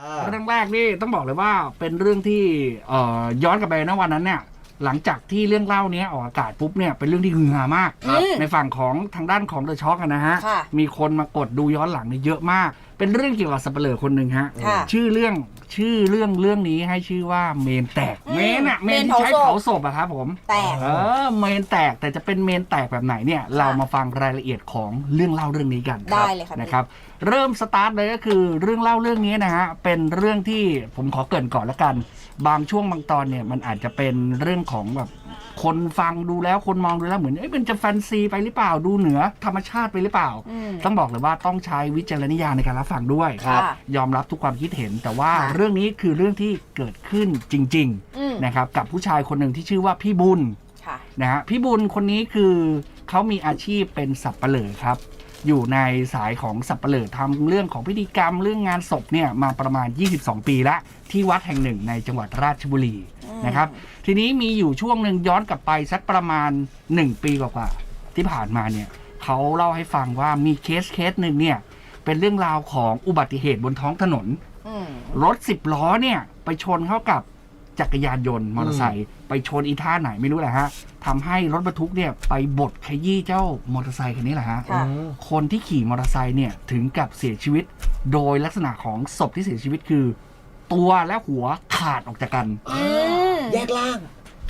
อ่าเรื่องแรกนี่ต้องบอกเลยว่าเป็นเรื่องที่เอ่อย้อนกลับไปนะวันนั้นเนี่ยหลังจากที่เรื่องเล่าเนี้ยออกอากาศปุ๊บเนี่ยเป็นเรื่องที่ฮือฮามากครับในฝั่งของทางด้านของเดอะช็อคนะฮะ ค่ะ มีคนมากดดูย้อนหลังเนี่ยเยอะมากเป็นเรื่องเกี่ยวกับสับเปลือคนหนึ่งฮะ ค่ะชื่อเรื่องชื่อเรื่องเรื่องนี้ให้ชื่อว่าเมนแตก อืมเมนอะเมนเมนที่ใช้เผาศพ เผาศพอะครับผม แตก เออเมนแตกแต่จะเป็นเมนแตกแบบไหนเนี่ย เรามาฟังรายละเอียดของเรื่องเล่าเรื่องนี้กันได้เลยค่ะนะครับ เริ่มสตาร์ทเลยก็คือเรื่องเล่าเรื่องนี้นะฮะเป็นเรื่องที่ผมขอเกรินก่อนละกัน บางช่วงบางตอนเนี่ยมันอาจจะเป็นเรื่องของแบบ คนฟังดูแล้วคนมองดูแล้วเหมือนเอ้ยมันจะแฟนซีไปหรือเปล่าดูเหนือธรรมชาติไปหรือเปล่า อืม ต้องบอกเลยว่าต้องใช้วิจารณญาณในการรับฟังด้วยครับ ยอมรับทุกความคิดเห็น แต่ว่าค่ะเรื่องนี้คือเรื่องที่เกิดขึ้นจริงอืม ๆนะครับกับผู้ชายคนหนึ่งที่ชื่อว่าพี่บุญ ค่ะ นะฮะพี่บุญคนนี้คือเขามีอาชีพเป็นสับปะเหร่อครับ อยู่ในสายของสับปะเหร่อทำเรื่องของพิธีกรรมเรื่องงานศพเนี่ยมาประมาณ 22 ปีละที่วัดแห่งหนึ่งในจังหวัดราชบุรีอืม นะครับ ทีนี้มีอยู่ช่วงหนึ่งย้อนกลับไปสักประมาณ 1 ปีกว่าๆที่ผ่านมาเนี่ยเขาเล่าให้ฟังว่ามีเคสเคสหนึ่งเนี่ยเป็นเรื่องราวของอุบัติเหตุบนท้องถนนอืมรถสิบล้อเนี่ย ไปชนเข้ากับจักรยานยนต์มอเตอร์ไซค์ไปชนอีท่าไหนไม่รู้แหละฮะทำให้รถบรรทุกเนี่ยไปบดขยี้เจ้ามอเตอร์ไซค์คันนี้แหละฮะค่ะคนที่ขี่มอเตอร์ไซค์เนี่ยถึงกับเสียชีวิต โดยลักษณะของศพที่เสียชีวิตคือ ตัวและหัวขาดออกจากกันอืม แยกล่าง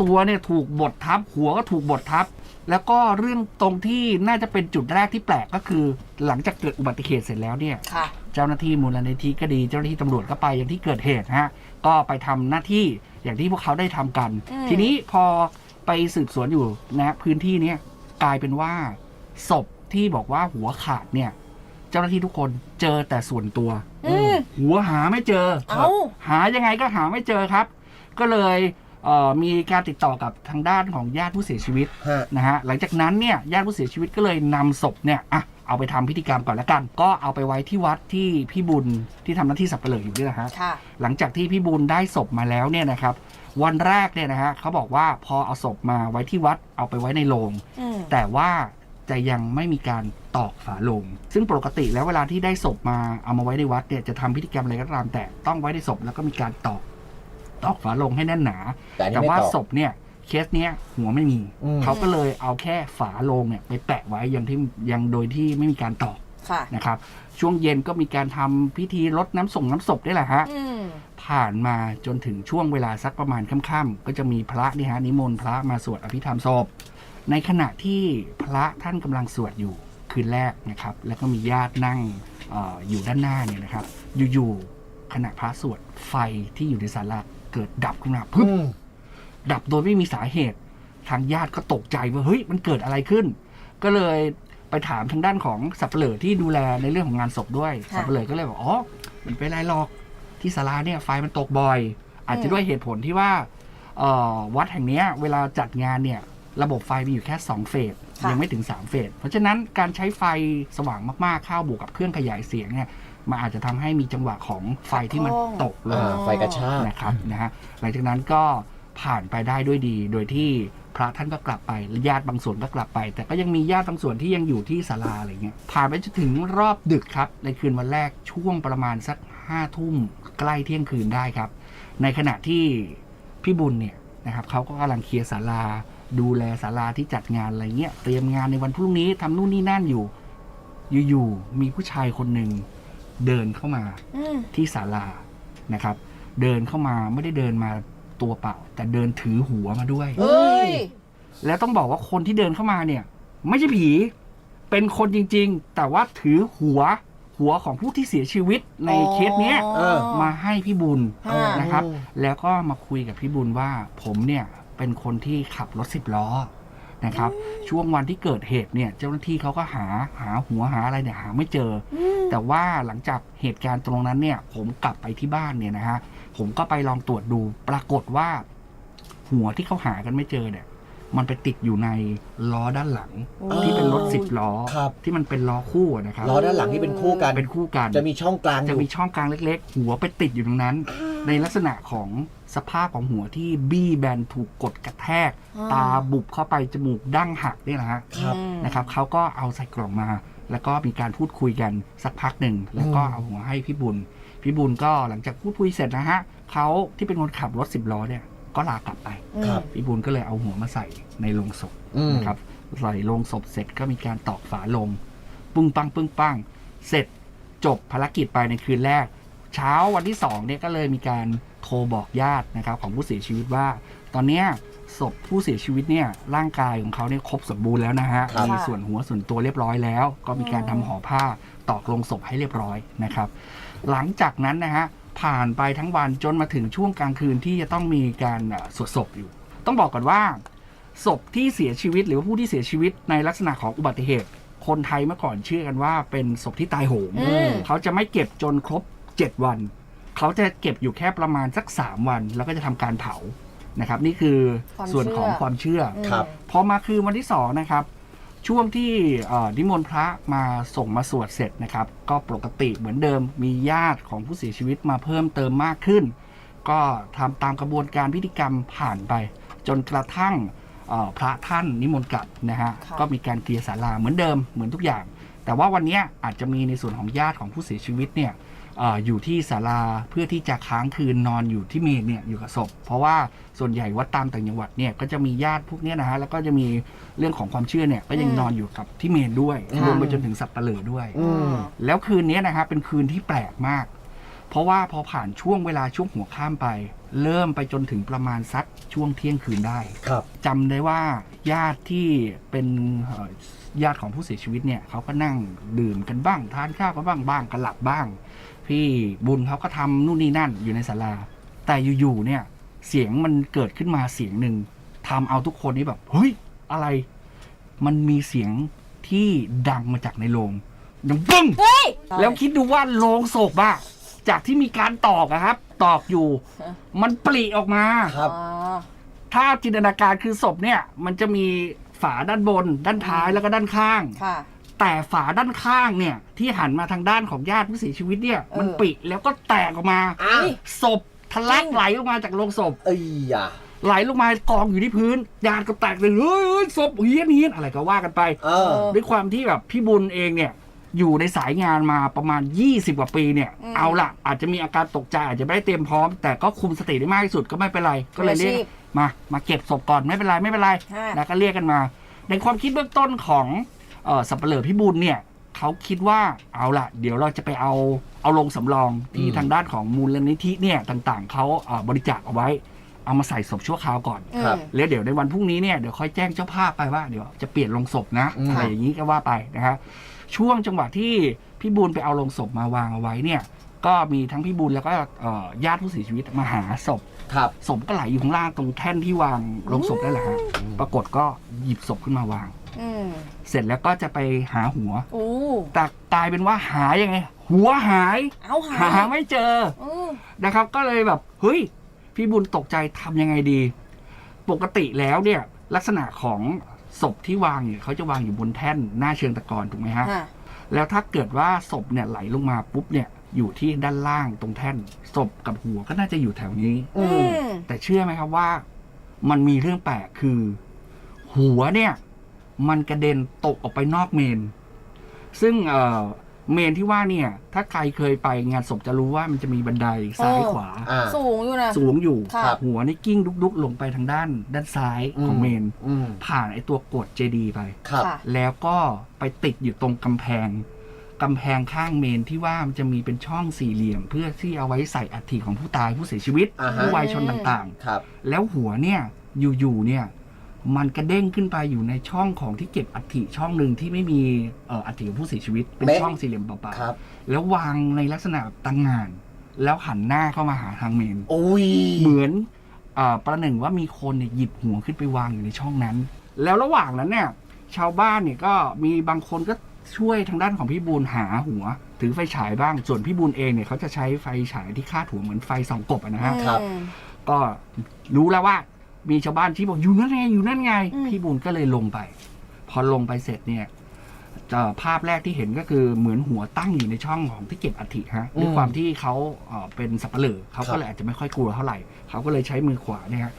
ตัวเนี่ยถูกบดทับ หัวก็ถูกบดทับ แล้วก็เรื่องตรงที่น่าจะเป็นจุดแรกที่แปลกก็คือ หลังจากเกิดอุบัติเหตุเสร็จแล้วเนี่ย ค่ะ เจ้าหน้าที่มูลนิธิก็ดี เจ้าหน้าที่ตำรวจก็ไปอย่างที่เกิดเหตุฮะ ก็ไปทำหน้าที่อย่างที่พวกเขาได้ทำกัน อืม ทีนี้พอไปสืบสวนอยู่นะพื้นที่เนี้ยกลายเป็นว่าศพที่บอกว่าหัวขาดเนี่ย เจ้าหน้าที่ทุกคนเจอแต่ส่วนตัว อืมหัวหาไม่เจอ เอ้า หายังไงก็หาไม่เจอครับ ก็เลย เอ่อมีการติดต่อกับทางด้านของญาติผู้เสียชีวิตฮะ นะฮะหลังจากนั้นเนี่ยญาติผู้เสียชีวิตก็เลยนำศพเนี่ยอะเอาไปทำพิธีกรรมก่อนละกัน ก็เอาไปไว้ที่วัดที่พี่บุญที่ทำหน้าที่สับเปลืออยู่นี่แหละฮะ ค่ะ หลังจากที่พี่บุญได้ศพมาแล้วเนี่ยนะครับ วันแรกเนี่ยนะฮะเขาบอกว่าพอเอาศพมาไว้ที่วัดเอาไปไว้ในโรงอืมแต่ว่าจะยังไม่มีการตอกฝาโลง ซึ่งปกติแล้วเวลาที่ได้ศพมาเอามาไว้ในวัดเนี่ยจะทำพิธีกรรมอะไรก็ตามแต่ต้องไว้ในศพแล้วก็มีการตอก ตอกฝาโลงให้แน่นหนา แต่อันนี้แต่ไม่ว่าตอบศพเนี่ยเคสเนี้ยหัวไม่มี อืม เขาก็เลยเอาแค่ฝาโลงเนี่ยไปแปะไว้ยังที่ยังโดยที่ไม่มีการตอกค่ะ นะครับ ช่วงเย็นก็มีการทำพิธีรดน้ำส่งน้ำศพนี่แหละฮะ อืม ผ่านมาจนถึงช่วงเวลาสักประมาณค่ำๆก็จะมีพระนี่ฮะนิมนต์พระมาสวดอภิธรรมศพในขณะที่พระท่านกำลังสวดอยู่คืนแรกนะครับ แล้วก็มีญาตินั่งเอออยู่ด้านหน้าเนี่ยนะครับ อยู่ๆขณะพระสวดไฟที่อยู่ในศาลา เกิดดับขึ้นมาพึบอืมดับโดยไม่มีสาเหตุ ทางญาติก็ตกใจว่าเฮ้ยมันเกิดอะไรขึ้น ก็เลยไปถามทางด้านของสับเปลือที่ดูแลในเรื่องของงานศพด้วยค่ะ สับเปลือก็เลยบอกอ๋อมันเป็นไรหรอกที่ศาลาเนี่ยไฟมันตกบ่อย อาจจะด้วยเหตุผลที่ว่าเอ่อวัดแห่งเนี้ยเวลาจัดงานเนี่ย ระบบไฟมีอยู่แค่ 2 เฟสค่ะ ยังไม่ถึง 3 เฟสเพราะฉะนั้นการใช้ไฟสว่างมากๆเข้าบวกกับเครื่องขยายเสียงเนี่ย มันอาจจะทำให้มีจังหวะของไฟที่มันตกลอ่างไฟกระชาก นะครับนะฮะหลังจากนั้นก็ผ่านไปได้ด้วยดี โดยที่พระท่านก็กลับไปญาติบางส่วนก็กลับไป แต่ก็ยังมีญาติบางส่วนที่ยังอยู่ที่ศาลาอะไรเงี้ยผ่านไปจนถึงรอบดึกครับ ในคืนวันแรกช่วงประมาณสักห้าทุ่มใกล้เที่ยงคืนได้ครับ ในขณะที่พี่บุญเนี่ยนะครับเขาก็กำลังเคลียร์ศาลา ดูแลศาลาที่จัดงานอะไรเงี้ยเตรียมงานในวันพรุ่งนี้ทำนู่นนี่นั่นอยู่ อยู่ๆมีผู้ชายคนหนึ่ง เดินเข้ามาอืมที่ศาลานะครับ เดินเข้ามาไม่ได้เดินมาตัวเปล่า แต่เดินถือหัวมาด้วย เอ้ย แล้วต้องบอกว่าคนที่เดินเข้ามาเนี่ย ไม่ใช่ผี เป็นคนจริงๆ แต่ว่าถือหัวหัวของผู้ที่เสียชีวิตในเคสเนี้ยเออ มาให้พี่บุญค่ะ นะครับ แล้วก็มาคุยกับพี่บุญว่า ผมเนี่ยเป็นคนที่ขับรถสิบล้อ นะครับ ช่วงวันที่เกิดเหตุเนี่ยเจ้าหน้าที่เขาก็หาหาหัวหาอะไรเนี่ยหาไม่เจออืมแต่ว่าหลังจากเหตุการณ์ตรงนั้นเนี่ยผมกลับไปที่บ้านเนี่ยนะฮะผมก็ไปลองตรวจดูปรากฏว่า หัวที่เขาหากันไม่เจอเนี่ยมันไปติดอยู่ในล้อด้านหลัง ที่เป็นรถสิบล้อครับที่มันเป็นล้อคู่อะนะครับล้อด้านหลังที่เป็นคู่กันเป็นคู่กัน จะมีช่องกลางอจะยู่มีช่องกลางเล็ก ๆ หัวไปติดอยู่ตรงนั้น ในลักษณะของ สภาพของหัวที่บี้แบนถูกกดกระแทกอ่าตาบุบเข้าไปจมูกดั้งหักเนี่ยนะฮะครับ อืม นะครับเขาก็เอาใส่กล่องมา แล้วก็มีการพูดคุยกันสักพักหนึ่ง แล้วก็อืมเอาหัวให้พี่บุญพพี่บุญก็หลังจากพูดคุยเสร็จนะฮะเขาที่เป็นคนขับรถสิบล้อเนี่ยก็ลากลับไป ครับ พี่บุญก็เลยเอาหัวมาใส่ในโลงศพ อืม นะครับใส่โลงศพเสร็จก็มีการตอกฝาโลงปึ้งปังปึ้งปังเสร็จจบภารกิจไปในคืนแรก เช้าวันที่สองเนี่ยก็เลยมีการ โทรบอกญาตินะครับของผู้เสียชีวิตว่า ตอนเนี้ยศพผู้เสียชีวิตเนี่ยร่างกายของเขาเนี่ยครบสมบูรณ์แล้วนะฮะครับ มีส่วนหัวส่วนตัวเรียบร้อยแล้ว ก็มีการทำห่อผ้าตอกลงศพให้เรียบร้อยนะครับ หลังจากนั้นนะฮะผ่านไปทั้งวันจนมาถึงช่วงกลางคืนที่จะต้องมีการเอ่อสวดศพอยู่ ต้องบอกก่อนว่า ศพที่เสียชีวิตหรือว่าผู้ที่เสียชีวิตในลักษณะของอุบัติเหตุ คนไทยเมื่อก่อนเชื่อกันว่าเป็นศพที่ตายโหงอืม เขาจะไม่เก็บจนครบ 7 วัน เขาจะเก็บอยู่แค่ประมาณสัก 3 วัน แล้วก็จะทำการเผานะครับ นี่คือความส่วนของเชื่อความเชื่ออืมครับ พอมาคือวันที่สองนะครับ ช่วงที่เอ่อนิมนต์พระมาส่งมาสวดเสร็จนะครับ ก็ปกติเหมือนเดิมมีญาติของผู้เสียชีวิตมาเพิ่มเติมมากขึ้น ก็ทำตามกระบวนการพิธีกรรมผ่านไป จนกระทั่งเอ่อพระท่านนิมนต์กลับนะฮะค่ะ ก็มีการเคลียร์ศาลาเหมือนเดิมเหมือนทุกอย่าง แต่ว่าวันเนี้ยอาจจะมีในส่วนของญาติของผู้เสียชีวิตเนี่ยเอออยู่ที่ศาลาเพื่อที่จะค้างคืนนอนอยู่ที่เมนเนี่ยอยู่กับศพ เพราะว่าส่วนใหญ่วัดตามต่างจังหวัดเนี่ยก็จะมีญาติพวกเนี้ยนะฮะแล้วก็จะมีเรื่องของความเชื่อเนี่ยก็ยังอืมนอนอยู่กับที่เมนด้วยค่ะ รวมไปจนถึงสับปะเหลือด้วย อืม แล้วคืนนี้นะฮะเป็นคืนที่แปลกมาก เพราะว่าพอผ่านช่วงเวลาช่วงหัวข้ามไป เริ่มไปจนถึงประมาณสักช่วงเที่ยงคืนได้ ครับ จำได้ว่าญาติที่เป็นเอ่อญาติของผู้เสียชีวิตเนี่ยเขาก็นั่งดื่มกันบ้าง ทานข้าวกันบ้างบ้างกันหลับบ้าง พี่บุญเขาก็ทำนู่นนี่นั่นอยู่ในศาลา แต่อยู่ๆเนี่ย เสียงมันเกิดขึ้นมาเสียงหนึ่งทำเอาทุกคนนี่แบบเฮ้ยอะไร มันมีเสียงที่ดังมาจากในโรงดังปึ้งเฮ้ยแล้วคิดดูว่าโรงศพอะจากที่มีการตอกอะครับ ตอกอยู่ มันปลีออกมาครับอ๋อถ้าจินตนาการคือศพเนี่ย มันจะมีฝาด้านบน ด้านท้ายแล้วก็ด้านข้างค่ะ แต่ฝาด้านข้างเนี่ย ที่หันมาทางด้านของญาติผู้เสียชีวิตเนี่ยเออมันปิแล้วก็แตกออกมาอ้าว ศพทะลักจริงไหลออกมาจากโรงศพ เอ้ยอะ ไหลลงมากองอยู่ที่พื้นญาติก็แตกเลยเฮ้ยเฮ้ยศพเฮี้ยนเฮี้ยนอะไรก็ว่ากันไปเออ ด้วยความที่แบบพี่บุญเองเนี่ย อยู่ในสายงานมาประมาณ 20 กว่าปีเนี่ย อืมเอาละอาจจะมีอาการตกใจอาจจะไม่ได้เตรียมพร้อม แต่ก็คุมสติได้มากที่สุดก็ไม่เป็นไร ก็เลยเรียกมืออาชีพมามาเก็บศพก่อนไม่เป็นไรไม่เป็นไรค่ะแล้วก็เรียกกันมา ในความคิดเบื้องต้นของ เออสับเปลือพี่บุญเนี่ยเขาคิดว่าเอาละเดี๋ยวเราจะไปเอาเอาลงสำรองที่อืมทางด้านของมูลนิธิเนี่ยต่างๆเขาเอ่อบริจาคเอาไว้ เอามาใส่ศพชั่วคราวก่อนอืมครับ แล้วเดี๋ยวในวันพรุ่งนี้เนี่ยเดี๋ยวค่อยแจ้งเจ้าภาพไปว่าเดี๋ยวจะเปลี่ยนลงศพนะอืม อะไรอย่างนี้ก็ว่าไปนะฮะช่วงจังหวะที่พี่บุญไปเอาลงศพมาวางเอาไว้เนี่ย ก็มีทั้งพี่บุญแล้วก็เอ่อญาติผู้เสียชีวิตมาหาศพครับ ศพก็ไหลอยู่ข้างล่างตรงแท่นที่วางลงศพได้แหละฮะปรากฏก็หยิบศพขึ้นมาวาง อืมเสร็จแล้วก็จะไปหาหัวอู้แต่กลายเป็นว่าหายังไง หัวหาย เอาหาหาไม่เจออืมนะครับ ก็เลยแบบ เฮ้ย พี่บุญตกใจทำยังไงดี ปกติแล้วเนี่ย ลักษณะของศพที่วางเนี่ยเขาจะวางอยู่บนแท่นหน้าเชิงตะกอนถูกไหมฮะ ค่ะแล้วถ้าเกิดว่าศพเนี่ยไหลลงมาปุ๊บเนี่ยอยู่ที่ด้านล่างตรงแท่นศพกับหัวก็น่าจะอยู่แถวนี้ อือืมมแต่เชื่อไหมครับว่า มันมีเรื่องแปลกคือ หัวเนี่ย มันกระเด็นตกออกไปนอกเมน ซึ่งเอ่อเมนที่ว่าเนี่ย ถ้าใครเคยไปงานศพจะรู้ว่ามันจะมีบันไดซ้ายเออขวา อ่า สูงอยู่นะ สูงอยู่ค่ะหัวนี่กิ้งดุกๆลงไปทางด้าน ด้านซ้ายของเมน อืมผ่านไอตัวกดเจดีไป ครับ ค่ะ แล้วก็ไปติดอยู่ตรงกำแพง กำแพงข้างเมนที่ว่ามันจะมีเป็นช่องสี่เหลี่ยม เพื่อที่เอาไว้ใส่อัฐิของผู้ตายผู้เสียชีวิต อ่าฮะ ผู้วายชนต่างครับ ๆ แล้วหัวเนี่ยอยู่ๆเนี่ย มันกระเด้งขึ้นไปอยู่ในช่องของที่เก็บอัฐิช่องหนึ่งที่ไม่มีเอ่ออัฐิของผู้เสียชีวิต เป็นเป๊ะช่องสี่เหลี่ยมเปล่าครับ ๆแล้ววางในลักษณะแบบตั้งงาน แล้วหันหน้าเข้ามาหาทางเมนโอ้ย เหมือนเออประหนึ่งว่ามีคนเนี่ยหยิบหัวขึ้นไปวางอยู่ในช่องนั้น แล้วระหว่างนั้นเนี่ยชาวบ้านเนี่ยก็มีบางคนก็ช่วยทางด้านของพี่บูลหาหัว ถือไฟฉายบ้าง ส่วนพี่บูลเองเนี่ยเขาจะใช้ไฟฉายที่คาดหัวเหมือนไฟส่องกบอะนะฮะ ครับอืมก็รู้แล้วว่า มีชาวบ้านที่บอกอยู่นั่นไงอยู่นั่นไงอืมพี่บูลก็เลยลงไป พอลงไปเสร็จเนี่ยเอ่อภาพแรกที่เห็นก็คือเหมือนหัวตั้งอยู่ในช่องของที่เก็บอัฐิฮะด้วยอืมความที่เขาเอ่อเป็นสับปะเหร่อเขาครัก็บเลยอาจจะไม่ค่อยกลัวเท่าไหร่เขาก็เลยใช้มือขวาเนี่ยฮะ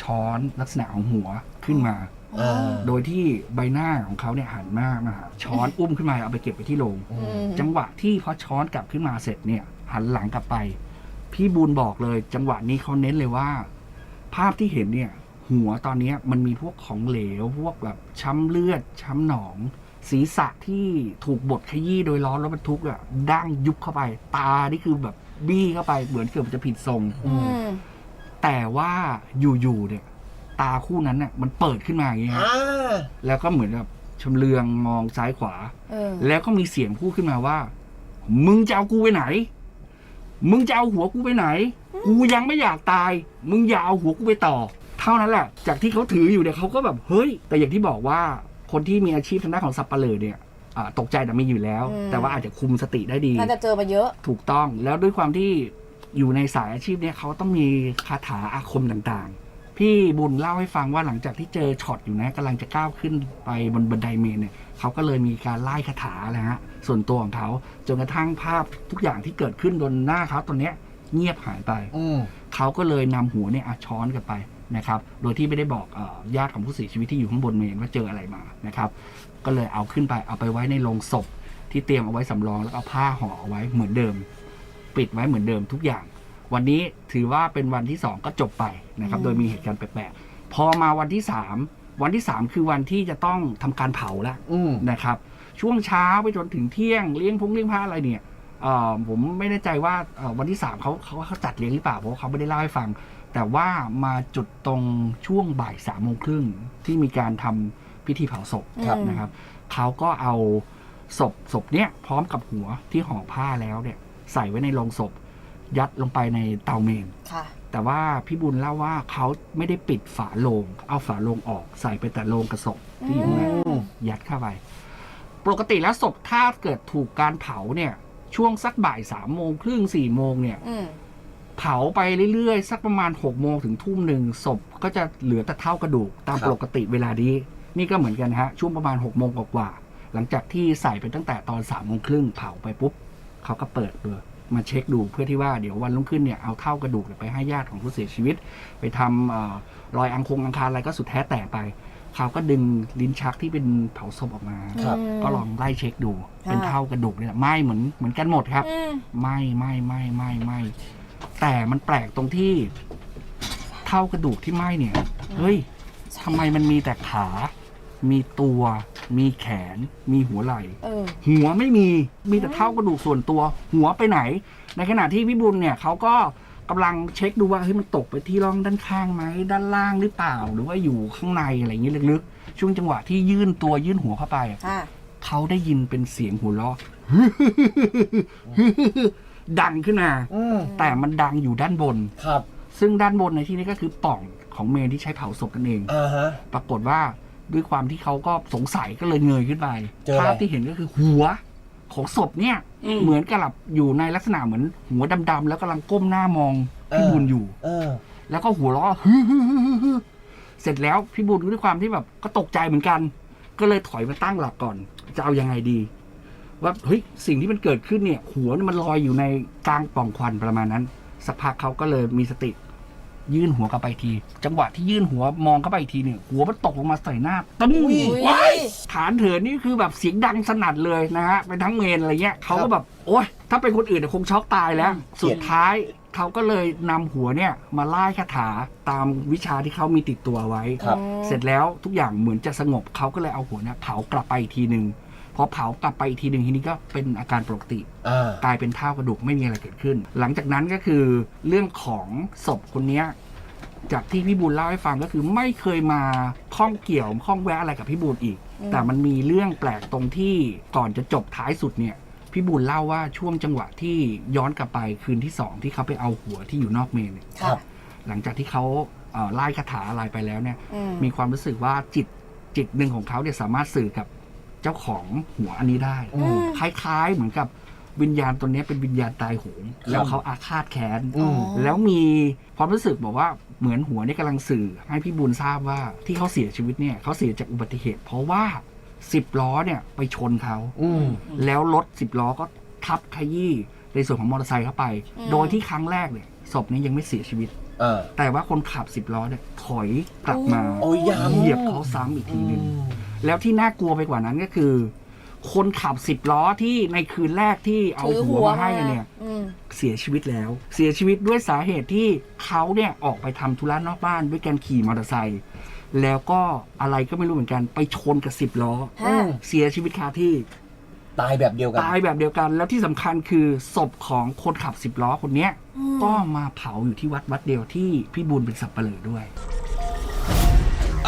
ช้อนลักษณะของหัวขึ้นมาอ่าโดยที่ใบหน้าของเขาเนี่ยหันมามาหาช้อนอุ้มขึ้นมาเอาไปเก็บไปที่โรงอือืมมจังหวะที่พอช้อนกลับขึ้นมาเสร็จเนี่ย หันหลังกลับไป พี่บูลบอกเลย จังหวะนี้เขาเน้นเลยว่า ภาพที่เห็นเนี่ย หัวตอนเนี้ยมันมีพวกของเหลว พวกแบบช้ำเลือด ช้ำหนอง ศีรษะที่ถูกบดขยี้โดยล้อรถบรรทุกอะดั้งยุบเข้าไป ตานี่คือแบบบี้เข้าไปเหมือนเกือบจะผิดทรงอืมอืมแต่ว่าอยู่ๆเนี่ย ตาคู่นั้นเนี่ยมันเปิดขึ้นมาอย่างเงี้ยอ่าแล้วก็เหมือนแบบชำเลืองมองซ้ายขวาเออแล้วก็มีเสียงพูดขึ้นมาว่า มึงจะเอากูไปไหน มึงจะเอาหัวกูไปไหน กูยังไม่อยากตาย มึงอย่าเอาหัวกูไปต่อ เท่านั้นแหละ จากที่เขาถืออยู่เนี่ยเขาก็แบบเฮ้ย แต่อย่างที่บอกว่าคนที่มีอาชีพทางด้านของสับปะเลอเนี่ยอ่าตกใจแต่มีอยู่แล้ว อืม แต่ว่าอาจจะคุมสติได้ดี น่าจะเจอมาเยอะ ถูกต้องแล้วด้วยความที่อยู่ในสายอาชีพเนี่ยเขาต้องมีคาถาอาคมต่างๆ พี่บุญเล่าให้ฟังว่าหลังจากที่เจอช็อตอยู่นะกำลังจะก้าวขึ้นไปบนบันไดเมนเนี่ยเขาก็เลยมีการไล่คาถาแหละฮะส่วนตัวของเขาจนกระทั่งภาพทุกอย่างที่เกิดขึ้นบนหน้าเขาตอนเนี้ย เงียบหายไป อืมเขาก็เลยนำหัวเนี่ยอะช้อนกลับไปนะครับ โดยที่ไม่ได้บอกเออญาติของผู้เสียชีวิตที่อยู่ข้างบนเมนว่าเจออะไรมานะครับ ก็เลยเอาขึ้นไปเอาไปไว้ในโลงศพที่เตรียมเอาไว้สำรองแล้วก็เอาผ้าห่อเอาไว้เหมือนเดิม ปิดไว้เหมือนเดิมทุกอย่าง วันนี้ถือว่าเป็นวันที่สองก็จบไปนะครับอืมโดยมีเหตุการณ์แปลกๆพอมาวันที่สามวันที่สามคือวันที่จะต้องทำการเผาแล้ว อืม นะครับช่วงเช้าไปจนถึงเที่ยงเลี้ยงพงเลี้ยงผ้าอะไรเนี่ยเอ่อ ผมไม่แน่ใจว่าเอ่อวันที่สามเขาเขาเขาจัดเลี้ยงหรือเปล่าเพราะว่าเขาไม่ได้เล่าให้ฟัง แต่ว่ามาจุดตรงช่วงบ่ายสามโมงครึ่งที่มีการทำพิธีเผาศพครับนะครับเขาก็เอาศพศพเนี้ยพร้อมกับหัวที่ห่อผ้าแล้วเนี่ยใส่ไว้ในโลงศพ ยัดลงไปในเตาเมนค่ะแต่ว่าพี่บุญเล่าว่าเขาไม่ได้ปิดฝาโลง เอาฝาโลงออกใส่ไปแต่โลงกระศพที่อยู่ข้างในอืมยัดเข้าไป ปกติแล้วศพถ้าเกิดถูกการเผาเนี่ย ช่วงสักบ่ายสามโมงครึ่งสี่โมงเนี่ยอืมเผาไปเรื่อยๆ สักประมาณหกโมงถึงทุ่มหนึ่งศพก็จะเหลือแต่เท่ากระดูกตามครับปกติเวลานี้นี่ก็เหมือนกันฮะ ช่วงประมาณหกโมงกว่าๆหลังจากที่ใส่ไปตั้งแต่ตอนสามโมงครึ่งเผาไปปุ๊บเขาก็เปิดดูมาเช็คดูเพื่อที่ว่าเดี๋ยววันรุ่งขึ้นเนี่ยเอาเท่ากระดูกเนี่ยไปให้ญาติของผู้เสียชีวิต ไปทำเอ่อรอยอังคงอังคารอะไรก็สุดแท้แต่ไป เขาก็ดึงลิ้นชักที่เป็นเผาศพออกมา ครับอืมก็ลองไล่เช็คดูเป็นค่ะเท่ากระดูกเนี่ยไหม่เหมือนเหมือนกันหมดครับ อืมไม่ไม่ไม่ไม่ไม่แต่มันแปลกตรงที่ เท่ากระดูกที่ไหมเนี่ย เฮ้ยทำไมมันมีแต่ขา มีตัว มีแขน มีหัวไหล่ เออ หัวไม่มี มีแต่เท่ากระดูกส่วนตัว หัวไปไหน ในขณะที่พี่บุญเนี่ยเขาก็ กำลังเช็คดูว่าเฮ้ยมันตกไปที่ร่องด้านข้างไหมด้านล่างหรือเปล่า หรือว่าอยู่ข้างในอะไรอย่างเงี้ยลึกๆ ช่วงจังหวะที่ยื่นตัวยื่นหัวเข้าไปอะค่ะ เขาได้ยินเป็นเสียงหัวเราะ ดังขึ้นมา อืมแต่มันดังอยู่ด้านบน ครับซึ่งด้านบนในที่นี้ก็คือปล่องของเมนที่ใช้เผาศพนั่นเอง อ่าฮะ ปรากฏว่าด้วยความที่เขาก็สงสัยก็เลยเงยขึ้นไปเจออะไร ภาพที่เห็นก็คือหัว ของศพเนี่ย อืม เหมือนกับหลับอยู่ในลักษณะเหมือน หัวดำๆแล้วกำลังก้มหน้ามองพี่บุญอยู่ เออ แล้วก็หัวเราะฮึฮึฮึฮึฮึเสร็จแล้วพี่บุญด้วยความที่แบบก็ตกใจเหมือนกัน ก็เลยถอยมาตั้งหลักก่อน จะเอายังไงดี ว่าเฮ้ยสิ่งที่มันเกิดขึ้นเนี่ย หัวเนี่ยมันลอยอยู่ในกลางปล่องควันประมาณนั้นสักพักเขาก็เลยมีสติ ยื่นหัวกลับไปที จังหวะที่ยื่นหัวมองเข้าไปอีกทีเนี่ยหัวมันตกลงมาใส่หน้าตึ้งอุ้ย ว้ายฐานเถินนี่คือแบบเสียงดังสนั่นเลยนะฮะเป็นทั้งเมนอะไรเงี้ยเขาก็แบบโอ๊ยถ้าเป็นคนอื่นเนี่ยคงช็อกตายแล้ว สุดท้ายเขาก็เลยนำหัวเนี่ยมาไล่คาถาตามวิชาที่เขามีติดตัวไว้ ครับ เสร็จแล้วทุกอย่างเหมือนจะสงบเขาก็เลยเอาหัวเนี่ยเผากลับไปอีกทีหนึ่งพ อเผากลับไปอีกทีหนึ่งทีนี้ก็เป็นอาการปกติ อ่า กลายเป็นเท่ากระดูกไม่มีอะไรเกิดขึ้น หลังจากนั้นก็คือเรื่องของศพคนเนี้ยจากที่พี่บุญเล่าให้ฟังก็คือไม่เคยมาข้องเกี่ยวข้องแวะอะไรกับพี่บุญอีก อืม แต่มันมีเรื่องแปลกตรงที่ก่อนจะจบท้ายสุดเนี่ย พี่บุญเล่าว่าช่วงจังหวะที่ย้อนกลับไปคืนที่สองที่เขาไปเอาหัวที่อยู่นอกเมนเนี่ยครัค่ะ บ หลังจากที่เขาเอ่อไล่คาถาอะไรไปแล้วเนี่ย อืม มีความรู้สึกว่าจิตจิตหนึ่งของเขาเนี่ยสามารถสื่อกับ เจ้าของหัวอันนี้ได้ อืม คล้ายๆ เหมือนกับวิญญาณตัวเนี้ยเป็นวิญญาณตายโหงแล้วเขาอาฆาตแค้น อืม แล้วมีความรู้สึกบอกว่าเหมือนหัวเนี่ยกำลังสื่อ ให้พี่บุญทราบว่าที่เขาเสียชีวิตเนี่ยเขาเสียจากอุบัติเหตุ เพราะว่าสิบล้อเนี่ยไปชนเขา อืม แล้วรถสิบล้อก็ทับขยี้ในส่วนของมอเตอร์ไซค์เข้าไป อืม โดยที่ครั้งแรกเนี่ยศพเนี้ยังไม่เสียชีวิตอ่าแต่ว่าคนขับสิบล้อเนี่ยถอยกลับมาโอ้ยย้ำเหยียบเขาซ้ำอีกทีหนึ่ง แล้วที่น่ากลัวไปกว่านั้นก็คือ คนขับสิบล้อที่ในคืนแรกที่เอาถือหัหัววมาให้มาเนี่ย อืมเสียชีวิตแล้ว เสียชีวิตด้วยสาเหตุที่เขาเนี่ยออกไปทำธุระนอกบ้านด้วยการขี่มอเตอร์ไซค์แล้วก็อะไรก็ไม่รู้เหมือนกันไปชนกับสิบล้อ ฮะ เสียชีวิตคาที่ตายแบบเดียวกัน ตายแบบเดียวกัน แล้วที่สำคัญคือศพของคนขับสิบล้อคนเนี้ยอืม ก็มาเผาอยู่ที่วัดวัดเดียวที่พี่บุญเป็นสับปะเหร่อด้วย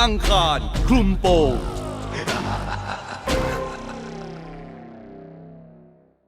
อังคารคลุมโปง Yeah.